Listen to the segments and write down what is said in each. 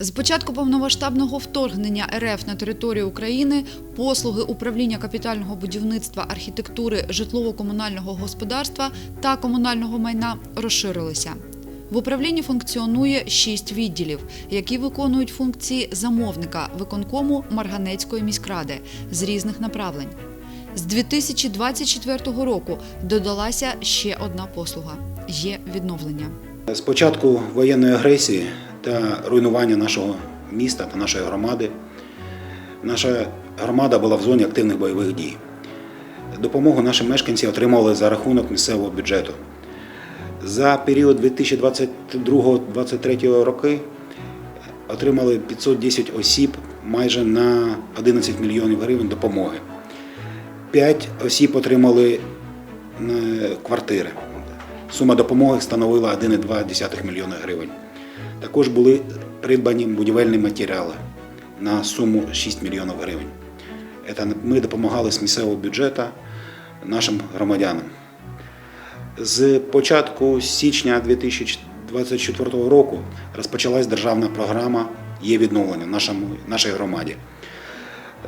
З початку повномасштабного вторгнення РФ на територію України послуги управління капітального будівництва, архітектури, житлово-комунального господарства та комунального майна розширилися. В управлінні функціонує шість відділів, які виконують функції замовника виконкому Марганецької міськради з різних направлень. З 2024 року додалася ще одна послуга є відновлення. З початку воєнної агресії та руйнування нашого міста та нашої громади, наша громада була в зоні активних бойових дій. Допомогу наші мешканці отримали за рахунок місцевого бюджету. За період 2022-2023 роки отримали 510 осіб майже на 11 мільйонів гривень допомоги. 5 осіб отримали квартири. Сума допомоги становила 1,2 мільйона гривень. Також були придбані будівельні матеріали на суму 6 мільйонів гривень. Ми допомагали з місцевого бюджету нашим громадянам. З початку січня 2024 року розпочалась державна програма є відновлення нашій громаді.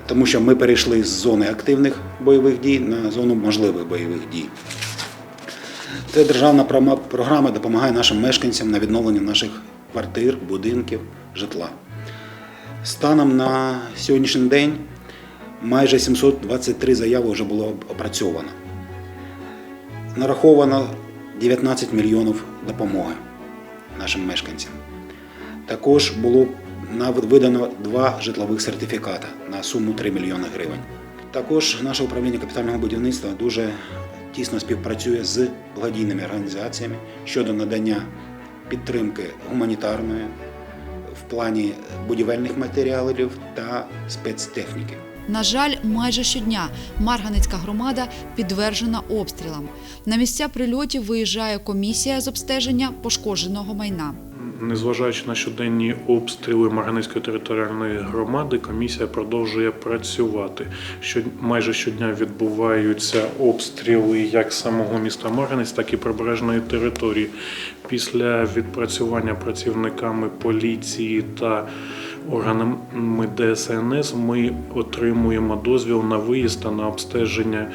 Тому що ми перейшли з зони активних бойових дій на зону можливих бойових дій. Ця державна програма допомагає нашим мешканцям на відновлення наших квартир, будинків, житла. Станом на сьогоднішній день майже 723 заяви вже було опрацьовано. Нараховано 19 мільйонів допомоги нашим мешканцям. Також було видано два житлових сертифіката на суму 3 мільйони гривень. Також наше управління капітального будівництва дуже тісно співпрацює з благодійними організаціями щодо надання підтримки гуманітарної в плані будівельних матеріалів та спецтехніки. На жаль, майже щодня Марганецька громада підвержена обстрілам. На місця прильотів виїжджає комісія з обстеження пошкодженого майна. Незважаючи на щоденні обстріли Марганецької територіальної громади, комісія продовжує працювати. Що майже щодня відбуваються обстріли як самого міста Марганець, так і прибережної території. Після відпрацювання працівниками поліції та органами ДСНС ми отримуємо дозвіл на виїзд та на обстеження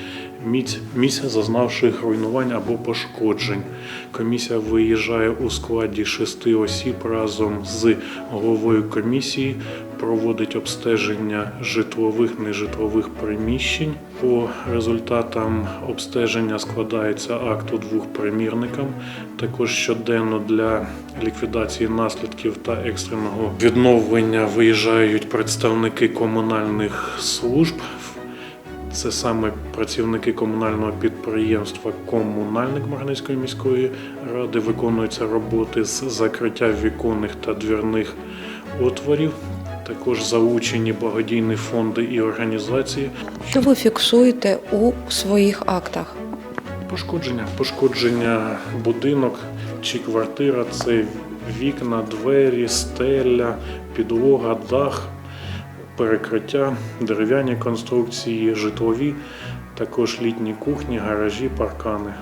місць зазнавших руйнувань або пошкоджень. Комісія виїжджає у складі шести осіб разом з головою комісії, проводить обстеження житлових нежитлових приміщень. По результатам обстеження складається акт у двох примірникам. Також щоденно для ліквідації наслідків та екстреного відновлення виїжджають представники комунальних служб. Це саме працівники комунального підприємства Комунальник Марганецької міської ради виконуються роботи з закриття віконних та двірних отворів. Також залучені благодійні фонди і організації. Що ви фіксуєте у своїх актах? Пошкодження, пошкодження будинок чи квартира це вікна, двері, стеля, підлога, дах, перекриття, дерев'яні конструкції, житлові, також літні кухні, гаражі, паркани.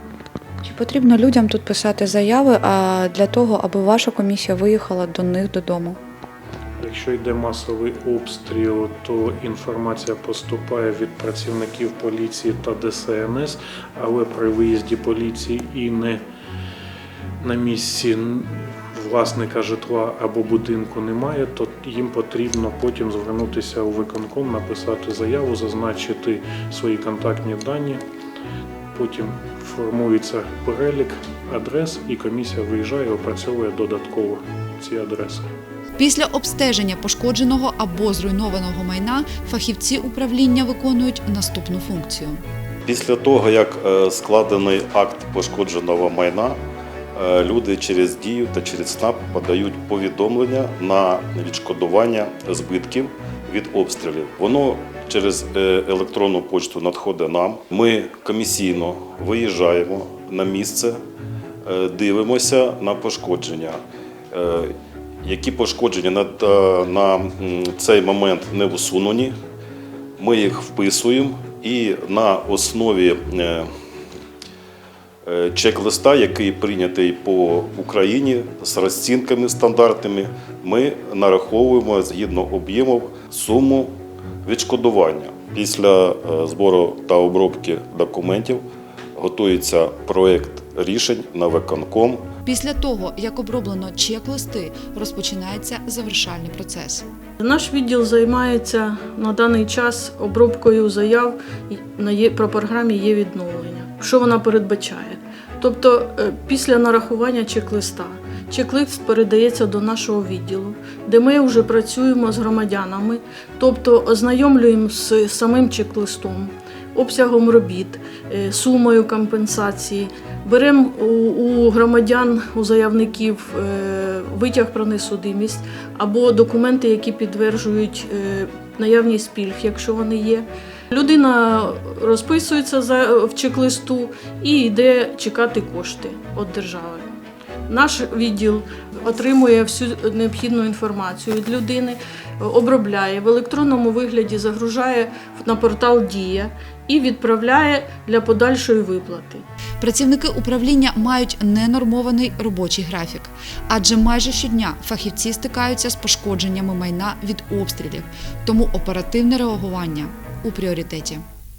Чи потрібно людям тут писати заяви а для того, аби ваша комісія виїхала до них додому? Якщо йде масовий обстріл, то інформація поступає від працівників поліції та ДСНС, але при виїзді поліції і не на місці власника житла або будинку немає, то їм потрібно потім звернутися у виконком, написати заяву, зазначити свої контактні дані. Потім формується перелік адрес, і комісія виїжджає і опрацьовує додатково ці адреси. Після обстеження пошкодженого або зруйнованого майна фахівці управління виконують наступну функцію. Після того, як е, складений акт пошкодженого майна, люди через дію та через СНАП подають повідомлення на відшкодування збитків від обстрілів. Воно через е, електронну почту надходить нам. Ми комісійно виїжджаємо на місце, е, дивимося на пошкодження. Е, Які пошкодження на, на цей момент не усунені, ми їх вписуємо і на основі е, е, чек-листа, який прийнятий по Україні з розцінками стандартними, ми нараховуємо згідно об'ємів суму відшкодування. Після е, збору та обробки документів готується проєкт рішень на виконком. Після того, як оброблено чек-листи, розпочинається завершальний процес. Наш відділ займається на даний час обробкою заяв на є про програмі є відновлення. Що вона передбачає? Тобто, е, після нарахування чек-листа чек-лист передається до нашого відділу, де ми вже працюємо з громадянами, тобто ознайомлюємо з самим чек-листом, обсягом робіт, е, сумою компенсації. Беремо у, громадян, у заявників е, витяг про несудимість або документи, які підтверджують наявність пільг, якщо вони є. Людина розписується за, в чек-листу і йде чекати кошти від держави. Наш відділ отримує всю необхідну інформацію від людини, обробляє в електронному вигляді, загружає на портал Дія і відправляє для подальшої виплати. Працівники управління мають ненормований робочий графік, адже майже щодня фахівці стикаються з пошкодженнями майна від обстрілів, тому оперативне реагування у пріоритеті.